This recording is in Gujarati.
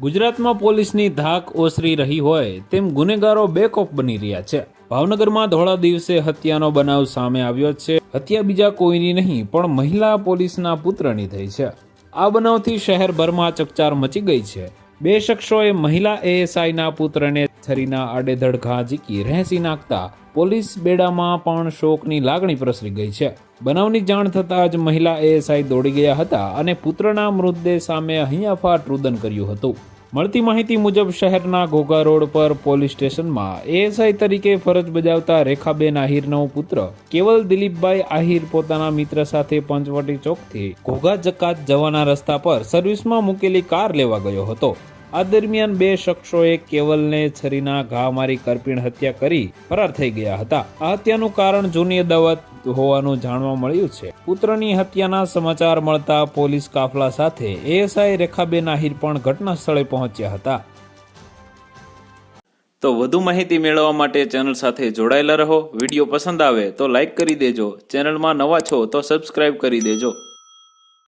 ગુજરાતમાં પોલીસની ધાક ઓસરી રહી હોય તેમ ગુનેગારો બેકઓફ બની રહ્યા છે. ભાવનગરમાં ધોળા દિવસે હત્યાનો બનાવ સામે આવ્યો છે. હત્યા બીજા કોઈની નહીં, પણ મહિલા પોલીસના પુત્રની થઈ છે. આ બનાવથી શહેરભરમાં ચકચાર મચી ગઈ છે. બે શખ્સોએ મહિલા એએસઆઈના પુત્રને છરીના આડેધડ ઘા ઝીકી રહેસી નાખતા પોલીસ બેડામાં પણ શોકની લાગણી પ્રસરી ગઈ છે. બનાવની જાણ થતાં જ મહિલા એએસઆઈ દોડી ગયા હતા અને પુત્રના મૃતદેહ સામે હૈયાફાટ રુદન કર્યું હતું. મળતી માહિતી મુજબ શહેરના ઘોઘા રોડ પર પોલીસ સ્ટેશનમાં એએસઆઈ તરીકે ફરજ બજાવતા રેખાબેન આહિરનો પુત્ર, કેવલ દિલીપભાઈ આહિર પોતાના મિત્ર સાથે પંચવટી ચોકથી ઘોઘા જકાત જવાના રસ્તા પર સર્વિસમાં મૂકેલી કાર લેવા ગયો હતો. આ દરમિયાન બે શખ્સોએ કેવલને છરીના ઘા મારી કરપીણ હત્યા કરી ફરાર થઈ ગયા હતા. આ હત્યાનું કારણ જૂની અદાવત હોવાનું જાણવા મળ્યું છે. પુત્રની હત્યાના સમાચાર મળતા પોલીસ કાફલા સાથે એએસઆઈ રેખાબેન આહિર પણ ઘટના સ્થળે પહોંચ્યા હતા. તો વધુ માહિતી મેળવવા માટે ચેનલ સાથે જોડાયેલા રહો. વીડિયો પસંદ આવે તો લાઈક કરી દેજો. ચેનલમાં નવા છો તો સબસ્ક્રાઇબ કરી દેજો.